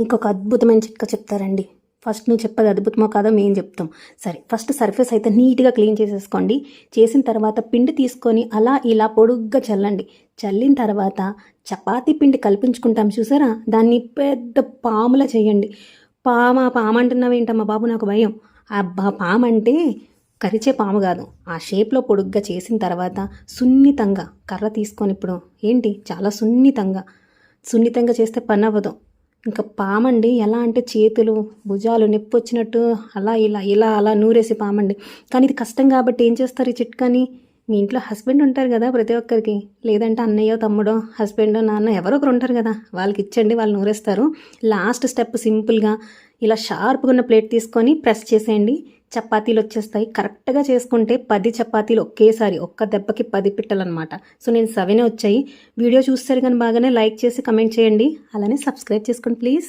ఇంకొక అద్భుతమైన చిట్కా చెప్తారండి. ఫస్ట్ నువ్వు చెప్పేది అద్భుతమో కాదో మేము చెప్తాం. సరే ఫస్ట్ సర్ఫేస్ అయితే నీట్గా క్లీన్ చేసేసుకోండి. చేసిన తర్వాత పిండి తీసుకొని అలా ఇలా పొడుగ్గా చల్లండి. చల్లిన తర్వాత చపాతీ పిండి కల్పించుకుంటాం చూసారా? దాన్ని పెద్ద పాములా చేయండి. పామ పాము అంటున్నావేంటమ్మా బాబు నాకు భయం? అబ్బా పాము అంటే కరిచే పాము కాదు. ఆ షేప్లో పొడుగ్గా చేసిన తర్వాత సున్నితంగా కర్ర తీసుకొని ఇప్పుడు ఏంటి? చాలా సున్నితంగా. సున్నితంగా చేస్తే పని అవ్వదు. ఇంకా పామండి ఎలా అంటే చేతులు భుజాలు నొప్పి వచ్చినట్టు అలా ఇలా ఇలా అలా నూరేసి పామండి. కానీ ఇది కష్టం కాబట్టి ఏం చేస్తారు ఈ చిట్కాని? మీ ఇంట్లో హస్బెండ్ ఉంటారు కదా ప్రతి ఒక్కరికి. లేదంటే అన్నయ్యో తమ్ముడో హస్బెండో నాన్న ఎవరో ఒకరు ఉంటారు కదా. వాళ్ళకి ఇచ్చండి వాళ్ళు నూరేస్తారు. లాస్ట్ స్టెప్ సింపుల్గా ఇలా షార్ప్గా ఉన్న ప్లేట్ తీసుకొని ప్రెస్ చేసేయండి. చపాతీలు వచ్చేస్తాయి కరెక్ట్గా చేసుకుంటే పది చపాతీలు ఒకేసారి ఒక్క దెబ్బకి పది పిట్టలన్నమాట సో నేను సవెనే వచ్చాయి. వీడియో చూస్తారు కానీ బాగానే లైక్ చేసి కమెంట్ చేయండి. అలానే సబ్స్క్రైబ్ చేసుకోండి ప్లీజ్.